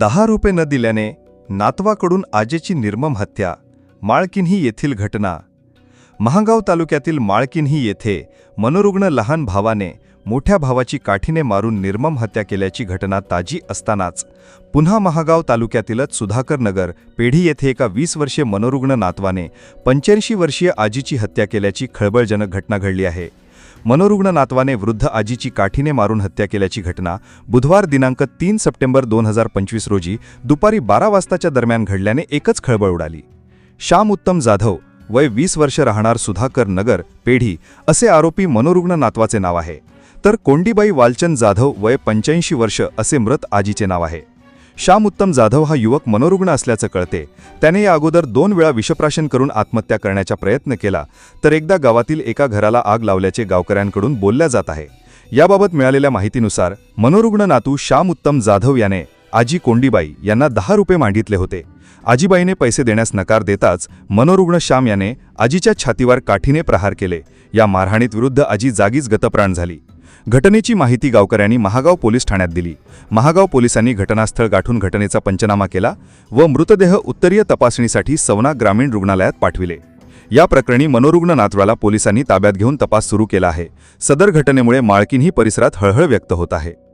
दहा रुपये न दिल्याने नातवाकडून आजेची निर्मम हत्या माळकिन्ही येथील घटना. महागाव तालुक्यातील माळकिन्ही येथे मनोरुग्ण लहान भावाने मोठ्या भावाची काठीने मारून निर्मम हत्या केल्याची घटना ताजी असतानाच पुन्हा महागाव तालुक्यातीलच सुधाकर नगर पेढी येथे एका वीस वर्षीय मनोरुग्ण नातवाने पंच्याऐंशी वर्षीय आजीची हत्या केल्याची खळबळजनक घटना घडली आहे. मनोरुग्ण नातवाने वृद्ध आजीची काठीने मारून हत्या केल्याची घटना बुधवार दिनांक तीन सप्टेंबर दोन हजार पंचवीस रोजी दुपारी बारा वाजताच्या दरम्यान घडल्याने एकच खळबळ उडाली. श्याम उत्तम जाधव वय वीस वर्ष राहणार सुधाकर नगर पेढी असे आरोपी मनोरुग्ण नातवाचे नाव आहे. तर कोंडीबाई वालचंद जाधव वय पंच्याऐंशी वर्ष असे मृत आजीचे नाव आहे. श्याम उत्तम जाधव हा युवक मनोरुग्ण असल्याचं कळते. त्याने या अगोदर दोन वेळा विषप्राशन करून आत्महत्या करण्याचा प्रयत्न केला तर एकदा गावातील एका घराला आग लावल्याचे गावकऱ्यांकडून बोलल्या जात आहे. याबाबत मिळालेल्या माहितीनुसार मनोरुग्ण नातू श्याम उत्तम जाधव याने आजी कोंडीबाई यांना दहा रुपये मांडितले होते. आजीबाईने पैसे देण्यास नकार देताच मनोरुग्ण श्याम याने आजीच्या छातीवर काठीने प्रहार केले. या मारहाणीत विरुद्ध आजी जागीच गतप्राण झाली. घटनेची माहिती गावकऱ्यांनी महागाव पोलीस ठाण्यात दिली. महागाव पोलिसांनी घटनास्थळ गाठून घटनेचा पंचनामा केला व मृतदेह उत्तरीय तपासणीसाठी सवना ग्रामीण रुग्णालयात पाठविले. या प्रकरणी मनोरुग्ण नातवाला पोलिसांनी ताब्यात घेऊन तपास सुरू केला आहे. सदर घटनेमुळे माळकिनही परिसरात हळहळ व्यक्त होत आहे.